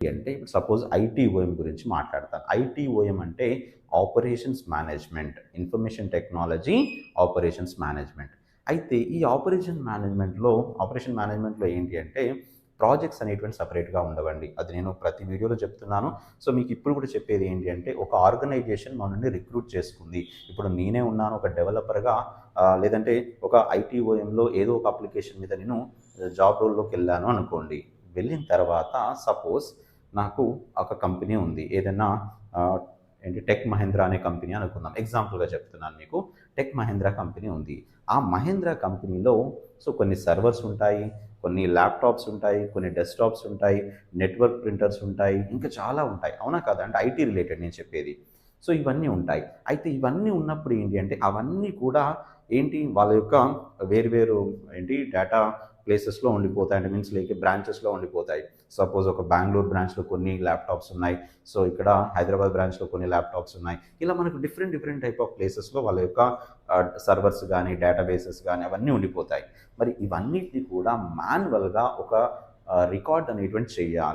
అంటే ఇప్పుడు సపోజ్ ఐటీఓఎం గురించి మాట్లాడతాను. ఐటీఓఎం అంటే operations management information technology operations management అయితే ఈ ఆపరేషన్ మేనేజ్మెంట్లో ఆపరేషన్ మేనేజ్మెంట్లో ఏంటి అంటే ప్రాజెక్ట్స్ అనేటువంటి సపరేట్గా ఉండవండి. అది నేను ప్రతి వీడియోలో చెప్తున్నాను. సో మీకు ఇప్పుడు కూడా చెప్పేది ఏంటి అంటే ఒక ఆర్గనైజేషన్ మనల్ని రిక్రూట్ చేసుకుంది. ఇప్పుడు నేనే ఉన్నాను ఒక డెవలపర్గా లేదంటే ఒక ఐటీఓఎంలో ఏదో ఒక అప్లికేషన్ మీద నేను జాబ్ రోల్లోకి వెళ్ళాను అనుకోండి. వెళ్ళిన తర్వాత సపోజ్ నాకు ఒక కంపెనీ ఉంది. ఏదైనా ఏంటి టెక్ మహేంద్ర అనే కంపెనీ అనుకుందాం. ఎగ్జాంపుల్గా చెప్తున్నాను మీకు. టెక్ మహేంద్ర కంపెనీ ఉంది. ఆ మహేంద్ర కంపెనీలో సో కొన్ని సర్వర్స్ ఉంటాయి కొన్ని ల్యాప్టాప్స్ ఉంటాయి కొన్ని డెస్క్టాప్స్ ఉంటాయి నెట్వర్క్ ప్రింటర్స్ ఉంటాయి ఇంకా చాలా ఉంటాయి. అవునా కదా? అంటే ఐటీ రిలేటెడ్ నేను చెప్పేది. సో ఇవన్నీ ఉంటాయి. అయితే ఇవన్నీ ఉన్నప్పుడు ఏంటి అంటే అవన్నీ కూడా ఏంటి వాళ్ళ యొక్క వేరువేరు ఏంటి డేటా ప్లేసెస్లో ఉండిపోతాయి అంటే మీన్స్ లేక బ్రాంచెస్లో ఉండిపోతాయి. సపోజ్ ఒక బెంగళూరు బ్రాంచ్లో కొన్ని ల్యాప్టాప్స్ ఉన్నాయి. సో ఇక్కడ హైదరాబాద్ బ్రాంచ్లో కొన్ని ల్యాప్టాప్స్ ఉన్నాయి. ఇలా మనకు డిఫరెంట్ డిఫరెంట్ టైప్ ఆఫ్ ప్లేసెస్లో వాళ్ళ యొక్క సర్వర్స్ కానీ డేటాబేసెస్ కానీ అవన్నీ ఉండిపోతాయి. మరి ఇవన్నిటిని కూడా మాన్యువల్గా ఒక రికార్డ్ అనేటువంటి చేయాలి.